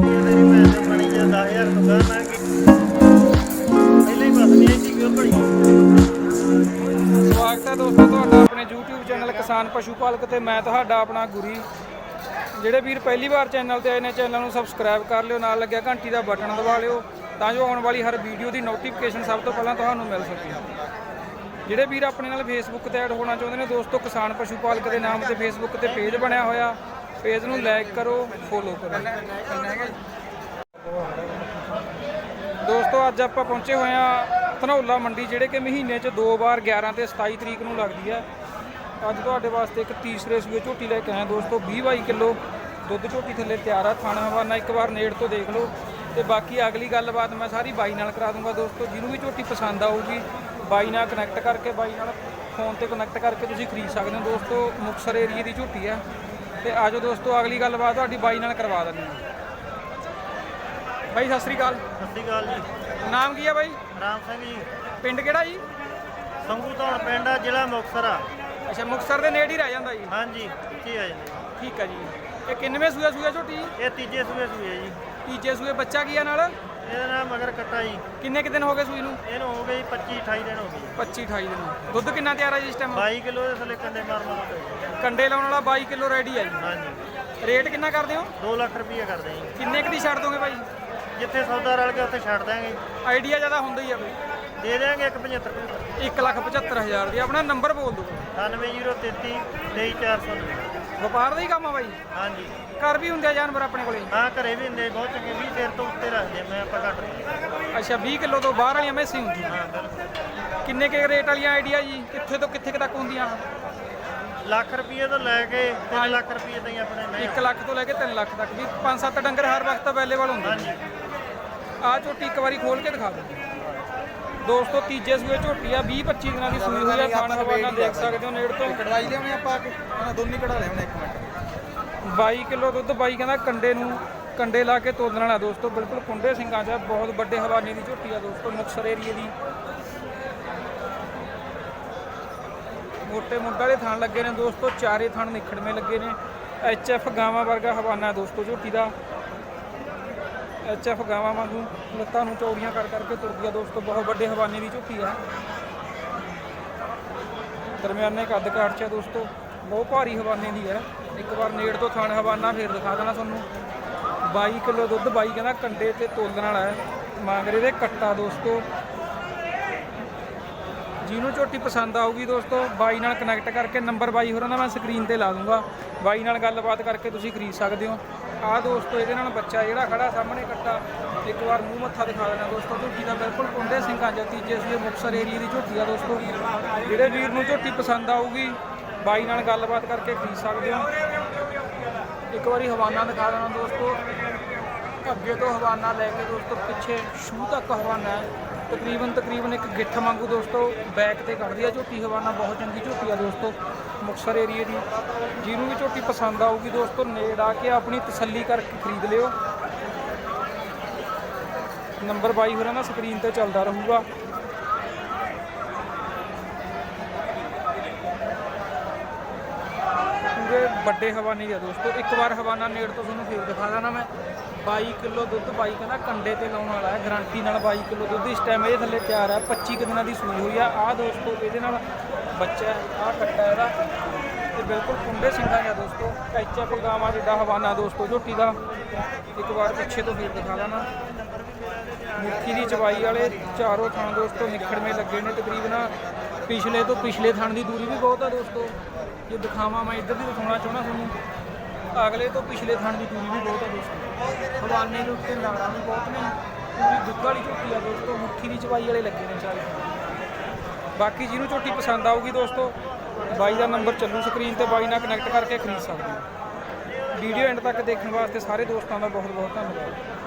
ਮੇਰੀ ਭੈਣ ਦਾ ਬਣੀ ਜਾਂ 10000 ਤੋਂ ਗਾਹ ਨਾ ਕਿ ਹੀ ਬਸ ਨਹੀਂ ਸੀ ਕਿਉਂ ਬਣੀ ਸਵਾਗਤ ਹੈ ਦੋਸਤੋ, ਤੁਹਾਡਾ ਆਪਣੇ YouTube ਚੈਨਲ ਕਿਸਾਨ ਪਸ਼ੂ ਪਾਲਕ ਤੇ ਮੈਂ ਤੁਹਾਡਾ ਆਪਣਾ ਗੁਰੀ। ਜਿਹੜੇ ਵੀਰ ਪਹਿਲੀ ਵਾਰ ਚੈਨਲ ਤੇ ਆਏ ਨੇ, ਚੈਨਲ ਨੂੰ ਸਬਸਕ੍ਰਾਈਬ ਕਰ ਲਿਓ, ਨਾਲ ਲੱਗਿਆ ਘੰਟੀ ਦਾ ਬਟਨ ਦਬਾ ਲਿਓ, ਤਾਂ ਜੋ ਆਉਣ ਵਾਲੀ ਹਰ ਵੀਡੀਓ ਦੀ ਨੋਟੀਫਿਕੇਸ਼ਨ ਸਭ ਤੋਂ ਪਹਿਲਾਂ ਤੁਹਾਨੂੰ ਮਿਲ ਸਕੇ। ਜਿਹੜੇ ਵੀਰ ਆਪਣੇ ਨਾਲ ਫੇਸਬੁੱਕ ਤੇ ਐਡ ਹੋਣਾ ਚਾਹੁੰਦੇ ਨੇ, ਦੋਸਤੋ ਕਿਸਾਨ ਪਸ਼ੂ ਪਾਲਕ ਦੇ ਨਾਮ ਤੇ ਫੇਸਬੁੱਕ ਤੇ ਪੇਜ ਬਣਿਆ ਹੋਇਆ। ਪੇਜ ਨੂੰ ਲਾਈਕ ਕਰੋ ਫੋਲੋ ਕਰੋ। ਦੋਸਤੋ, ਅੱਜ ਆਪਾਂ ਪਹੁੰਚੇ ਹੋਏ ਆ ਧਨੌਲਾ ਮੰਡੀ, ਜਿਹੜੇ ਕਿ ਮਹੀਨੇ 'ਚ ਦੋ ਵਾਰ 11 ਤੇ 27 ਤਰੀਕ ਨੂੰ ਲੱਗਦੀ ਹੈ। ਅੱਜ ਤੁਹਾਡੇ ਵਾਸਤੇ ਇੱਕ ਤੀਸਰੇ ਸੂਏ ਝੋਟੀ ਲੈ ਕੇ ਆਏ ਦੋਸਤੋ 20 22 ਕਿਲੋ ਦੁੱਧ ਝੋਟੀ ਥੱਲੇ ਤਿਆਰ ਆ, ਥਾਣਾ ਹਵਾਨਾ ਇੱਕ ਵਾਰ ਨੇੜ ਤੋਂ ਦੇਖ ਲਓ। ਤੇ ਬਾਕੀ ਅਗਲੀ ਗੱਲਬਾਤ ਮੈਂ ਸਾਰੀ ਬਾਈ ਨਾਲ ਕਰਾ ਦੂੰਗਾ ਦੋਸਤੋ, ਜਿਹਨੂੰ ਵੀ ਝੋਟੀ ਪਸੰਦ ਆਊਗੀ, ਬਾਈ ਨਾਲ ਕਨੈਕਟ ਕਰਕੇ, ਬਾਈ ਨਾਲ ਫੋਨ ਤੇ ਕਨੈਕਟ ਕਰਕੇ ਤੁਸੀਂ ਖਰੀਦ ਸਕਦੇ ਹੋ। ਦੋਸਤੋ ਮੁਕਸਰ ਏਰੀਏ ਦੀ ਝੋਟੀ ਆ ਤੇ ਆਜੋ ਦੋਸਤੋ ਅਗਲੀ ਗੱਲਬਾਤ ਤੁਹਾਡੀ ਬਾਈ ਨਾਲ ਕਰਵਾ ਦਿੰਦੇ ਹਾਂ। ਬਾਈ ਸਤਿ ਸ੍ਰੀ ਅਕਾਲ। ਸਤਿ ਸ਼੍ਰੀ ਅਕਾਲ ਜੀ। ਨਾਮ ਕੀ ਆ ਬਾਈ? ਰਾਮ ਸਿੰਘ ਜੀ। ਪਿੰਡ ਕਿਹੜਾ ਜੀ? ਸੰਗੂ ਧੌਣ ਪਿੰਡ ਆ ਜ਼ਿਲ੍ਹਾ ਮੁਕਤਸਰ ਆ। ਅੱਛਾ ਮੁਕਤਸਰ ਦੇ ਨੇੜੇ ਹੀ ਰਹਿ ਜਾਂਦਾ ਜੀ? ਹਾਂਜੀ ਇੱਥੇ ਆ ਜਾਂਦੇ ਠੀਕ ਆ ਜੀ। ਇਹ ਕਿੰਨਵੇਂ ਸੂਆ ਸੂਆ ਝੋਟੀ ਜੀ? ਇਹ ਤੀਜੇ ਸੂਏ ਸੂਏ ਜੀ। ਤੀਜੇ ਸੂਏ ਬੱਚਾ ਕੀ ਆ ਨਾਲ? ਇਹਦਾ ਨਾਮ ਮਗਰ ਕੱਟਾ ਜੀ। ਕਿੰਨੇ ਕੁ ਦਿਨ ਹੋ ਗਏ ਸੂਈ ਨੂੰ? ਇਹਨੂੰ ਹੋ ਗਈ 25 28 ਦਿਨ ਹੋ ਗਏ 25 28 ਦਿਨ। ਦੁੱਧ ਕਿੰਨਾ ਤਿਆਰ ਆ ਜੀ ਇਸ ਟਾਈਮ 22 ਕਿਲੋ ਦੇ ਥੱਲੇ ਕੰਡੇ ਮਾਰ ਮਾਰ ਕੇ ਕੰਡੇ ਲਾਉਣ ਵਾਲਾ 22 ਕਿਲੋ ਰੈਡੀ ਆ ਜੀ। ਹਾਂਜੀ। ਰੇਟ ਕਿੰਨਾ ਕਰਦੇ ਹੋ? 2 ਲੱਖ ਰੁਪਏ ਕਰਦੇ ਜੀ। ਕਿੰਨੇ ਕੁ ਦੀ ਛੱਡ ਦੋਗੇ ਭਾਈ ਜਿੱਥੇ ਸੌਦਾ ਰਲ ਗਿਆ ਉੱਥੇ ਛੱਡ ਦਾਂਗੇ ਆਈਡੀਆ ਜ਼ਿਆਦਾ ਹੁੰਦਾ ਹੀ ਆ ਬਈ। ਦੇ ਦਿਆਂਗੇ 175 1 ਲੱਖ 75000 ਦੀ। ਆਪਣਾ ਨੰਬਰ ਬੋਲ ਦਿਓ। 98033 23400 ਵਪਾਰ ਦਾ ਹੀ ਕੰਮ ਆ ਬਾਈ। ਹਾਂਜੀ। ਘਰ ਵੀ ਹੁੰਦੇ ਆ ਜਾਨਵਰ ਆਪਣੇ ਕੋਲੇ? ਹਾਂ ਘਰੇ ਵੀ ਹੁੰਦੇ ਬਹੁਤ ਚੰਗੇ। 20 ਸਿਰ ਤੋਂ ਉੱਤੇ ਰੱਖਦੇ ਮੈਂ ਆਪਾਂ ਘੱਟ ਨਹੀਂ ਅੱਛਾ 20 ਕਿਲੋ ਤੋਂ ਬਾਹਰ ਵਾਲੀਆਂ ਮੈਸੀ ਹੁੰਦੀਆਂ। ਹਾਂ ਬਿਲਕੁਲ। ਕਿੰਨੇ ਕੇ ਰੇਟ ਵਾਲੀਆਂ ਆਈਡੀਆ ਜੀ? ਕਿੱਥੇ ਤੋਂ ਕਿੱਥੇ ਕੁ ਤੱਕ ਹੁੰਦੀਆਂ? ਲੱਖ ਰੁਪਏ ਤੋਂ ਲੈ ਕੇ 3 ਲੱਖ ਰੁਪਏ ਤਾਈਂ ਆਪਣੇ ਮੈਂ 1 ਲੱਖ ਤੋਂ ਲੈ ਕੇ 3 ਲੱਖ ਤੱਕ ਵੀ 5-7 ਡੰਗਰ ਹਰ ਵਕਤ ਅਵੇਲੇਬਲ ਹੁੰਦੇ ਹਾਂਜੀ। ਆ ਝੋਟੀ ਇੱਕ ਵਾਰੀ ਖੋਲ ਕੇ ਦਿਖਾ ਦਿਓ। ਦੋਸਤੋ ਤੀਜੇ ਸੂਏ ਝੋਟੀ ਆ 20-25 ਦਿਨਾਂ ਦੀ ਸੂਈ ਹੋਈ ਆ ਖਾਣ ਹਵਾਨਾ ਦੇਖ ਸਕਦੇ ਹੋ ਨੇੜ ਤੋਂ। ਕਢਵਾਈ ਲਿਆਉਣੇ ਆਪਾਂ ਆ ਕੇ। ਉਹਨਾਂ ਦੋਨੀ ਕਢਾ ਲਿਆਉਣੇ ਇੱਕ ਮਿੰਟ। 22 ਕਿਲੋ ਦੁੱਧ ਬਾਈ ਕਹਿੰਦਾ ਕੰਡੇ ਨੂੰ ਕੰਡੇ ਲਾ ਕੇ ਤੋਲਣ ਵਾਲਾ ਦੋਸਤੋ ਬਿਲਕੁਲ ਕੁੰਡੇ ਸਿੰਘਾਂ 'ਚ ਆ, ਬਹੁਤ ਵੱਡੇ ਹਵਾਨੇ ਦੀ ਝੋਟੀ ਆ ਦੋਸਤੋ ਮੁਕਸਰ ਏਰੀਏ ਦੀ। ਮੋਟੇ ਮੁੰਡਾ ਦੇ ਥਣ ਲੱਗੇ ਨੇ ਦੋਸਤੋ, ਚਾਰੇ ਥਣ ਨਿਖੜਵੇਂ ਲੱਗੇ ਨੇ। ਐਚ ਐਫ ਗਾਵਾਂ ਵਰਗਾ ਹਵਾਨਾ ਦੋਸਤੋ, ਝੋਟੀ ਦਾ। ਐਚ ਐਫ ਗਾਵਾਂ ਵਾਂਗੂ ਲੱਤਾਂ ਨੂੰ ਚੌੜੀਆਂ ਕਰ ਕਰਕੇ ਤੁਰਦੀ ਆ ਦੋਸਤੋ, ਬਹੁਤ ਵੱਡੇ ਹਵਾਨੇ ਦੀ ਝੋਟੀ ਆ। ਦਰਮਿਆਨੇ ਕੱਦ ਕਾਠ ਚ ਦੋਸਤੋ, ਬਹੁਤ ਭਾਰੀ ਹਵਾਨੇ ਦੀ ਹੈ ਇੱਕ ਵਾਰ ਨੇੜ ਤੋਂ ਥਣ ਹਵਾਨਾ ਫੇਰ ਦਿਖਾ ਦੇਣਾ ਤੁਹਾਨੂੰ। 22 ਕਿਲੋ ਦੁੱਧ ਬਾਈ ਕਹਿੰਦਾ ਕੰਡੇ ਤੇ ਤੋਲਣ ਵਾਲਾ ਹੈ। ਮਾਂਗਰੇ ਦੇ ਕੱਟਾ ਦੋਸਤੋ। ਜਿਹਨੂੰ ਝੋਟੀ ਪਸੰਦ ਆਊਗੀ ਦੋਸਤੋ, ਬਾਈ ਨਾਲ ਕਨੈਕਟ ਕਰਕੇ ਨੰਬਰ ਬਾਈ ਹੋਰਾਂ ਦਾ ਮੈਂ ਸਕਰੀਨ ਤੇ ਲਾ ਦੂੰਗਾ। ਬਾਈ ਨਾਲ ਗੱਲਬਾਤ ਕਰਕੇ ਤੁਸੀਂ ਖਰੀਦ ਸਕਦੇ ਹੋ। ਆਹ ਦੋਸਤੋ, ਇਹਦੇ ਨਾਲ ਬੱਚਾ ਜਿਹੜਾ ਖੜਾ ਸਾਹਮਣੇ ਕੱਟਾ। ਇੱਕ ਵਾਰ ਮੂੰਹ ਮੱਥਾ ਦਿਖਾ ਦੇਣਾ ਦੋਸਤੋ, ਝੋਟੀ ਦਾ ਬਿਲਕੁਲ ਕੁੰਡੇ ਸਿੰਘਾਂ ਜਾਂ ਤੀਜੇ ਸੂਏ ਮੁਕਸਰ ਏਰੀਏ ਦੀ ਝੋਟੀ ਆ ਦੋਸਤੋ। ਜਿਹੜੇ ਵੀਰ ਨੂੰ ਝੋਟੀ ਪਸੰਦ ਆਊਗੀ, ਬਾਈ ਨਾਲ ਗੱਲਬਾਤ ਕਰਕੇ ਖਰੀਦ ਸਕਦੇ ਹੋ। ਇੱਕ ਵਾਰੀ ਹਵਾਨਾ ਦਿਖਾ ਦੇਣਾ ਦੋਸਤੋ। ਅੱਗੇ ਤੋਂ ਹਵਾਨਾ ਲੈ ਕੇ ਦੋਸਤੋ, ਪਿੱਛੇ ਸ਼ੂ ਤੱਕ ਹਵਾਨਾ ਹੈ। ਤਕਰੀਬਨ ਤਕਰੀਬਨ ਇੱਕ ਗਿੱਠ ਵਾਂਗੂ ਦੋਸਤੋ ਬੈਕ ਤੇ ਕੱਢਦੀ ਆ ਝੋਟੀ, ਹਵਾਨਾ ਬਹੁਤ ਚੰਗੀ ਝੋਟੀ ਆ ਦੋਸਤੋ ਮੁਕਸਰ ਏਰੀਏ ਦੀ। ਜਿਹਨੂੰ ਵੀ ਝੋਟੀ ਪਸੰਦ ਆਊਗੀ ਦੋਸਤੋ, ਨੇੜ ਆ ਕੇ ਆਪਣੀ ਤਸੱਲੀ ਕਰਕੇ ਖਰੀਦ ਲਿਓ। ਨੰਬਰ 22 ਹੋਰਾਂ ਦਾ ਸਕਰੀਨ ਤੇ ਚੱਲਦਾ ਰਹੂਗਾ। ਵੱਡੇ ਹਵਾਨੇ ਹੀ ਆ ਦੋਸਤੋ, ਇੱਕ ਵਾਰ ਹਵਾਨਾ ਨੇੜ ਤੋਂ ਤੁਹਾਨੂੰ ਫੇਰ ਦਿਖਾ ਦੇਣਾ ਮੈਂ। 22 ਕਿਲੋ ਦੁੱਧ ਬਾਈ ਕਹਿੰਦਾ ਕੰਡੇ ਤੇ ਲਾਉਣ ਵਾਲਾ ਹੈ ਗਾਰੰਟੀ ਨਾਲ 22 ਕਿਲੋ ਦੁੱਧ ਇਸ ਟਾਈਮ ਇਹ ਥੱਲੇ ਤਿਆਰ ਹੈ 25 ਕੁ ਦਿਨਾਂ ਦੀ ਸੂਈ ਹੋਈ ਆ। ਆਹ ਦੋਸਤੋ, ਇਹਦੇ ਨਾਲ ਬੱਚਾ ਆਹ ਕੱਟਾ ਇਹਦਾ। ਤੇ ਬਿਲਕੁਲ ਕੁੰਡੇ ਸਿੰਘਾਂ ਦਾ ਦੋਸਤੋ, ਕੈਚਾ ਕੋਈ ਗਾਵਾਂ ਜਿੱਡਾ ਹਵਾਨਾ ਦੋਸਤੋ, ਝੋਟੀ ਦਾ। ਇੱਕ ਵਾਰ ਪਿੱਛੇ ਤੋਂ ਫੇਰ ਦਿਖਾ ਦੇਣਾ ਮੁੱਠੀ ਦੀ ਚਵਾਈ ਵਾਲੇ ਚਾਰੋਂ ਥਾਂ ਦੋਸਤੋ ਨਿਖੜਵੇਂ ਲੱਗੇ ਨੇ ਤਕਰੀਬਨ ਪਿਛਲੇ ਤੋਂ ਪਿਛਲੇ ਥਾਂ ਦੀ ਦੂਰੀ ਵੀ ਬਹੁਤ ਆ ਦੋਸਤੋ। ਜੇ ਦਿਖਾਵਾਂ ਮੈਂ ਇੱਧਰ ਵੀ ਦਿਖਾਉਣਾ ਚਾਹੁੰਦਾ ਤੁਹਾਨੂੰ, ਅਗਲੇ ਤੋਂ ਪਿਛਲੇ ਥਣ ਦੀ ਦੂਰੀ ਵੀ ਬਹੁਤ ਆ ਦੋਸਤੋ। ਹਵਾਨੇ ਦੇ ਉੱਤੇ ਨਾੜਾਂ ਵੀ ਬਹੁਤ ਨੇ, ਪੂਰੀ ਦੁੱਧ ਵਾਲੀ ਝੋਟੀ ਆ ਦੋਸਤੋ, ਮੁੱਠੀ ਦੀ ਚਵਾਈ ਵਾਲੇ ਲੱਗੇ ਨੇ ਸਾਰੇ ਬਾਕੀ ਜਿਹਨੂੰ ਝੋਟੀ ਪਸੰਦ ਆਊਗੀ ਦੋਸਤੋ, ਬਾਈ ਦਾ ਨੰਬਰ ਚੱਲੂ ਸਕਰੀਨ ਤੇ, ਬਾਈ ਨਾਲ ਕਨੈਕਟ ਕਰਕੇ ਖਰੀਦ ਸਕਦੇ ਹੋ। ਵੀਡੀਓ ਐਂਡ ਤੱਕ ਦੇਖਣ ਵਾਸਤੇ ਸਾਰੇ ਦੋਸਤਾਂ ਦਾ ਬਹੁਤ ਬਹੁਤ ਧੰਨਵਾਦ।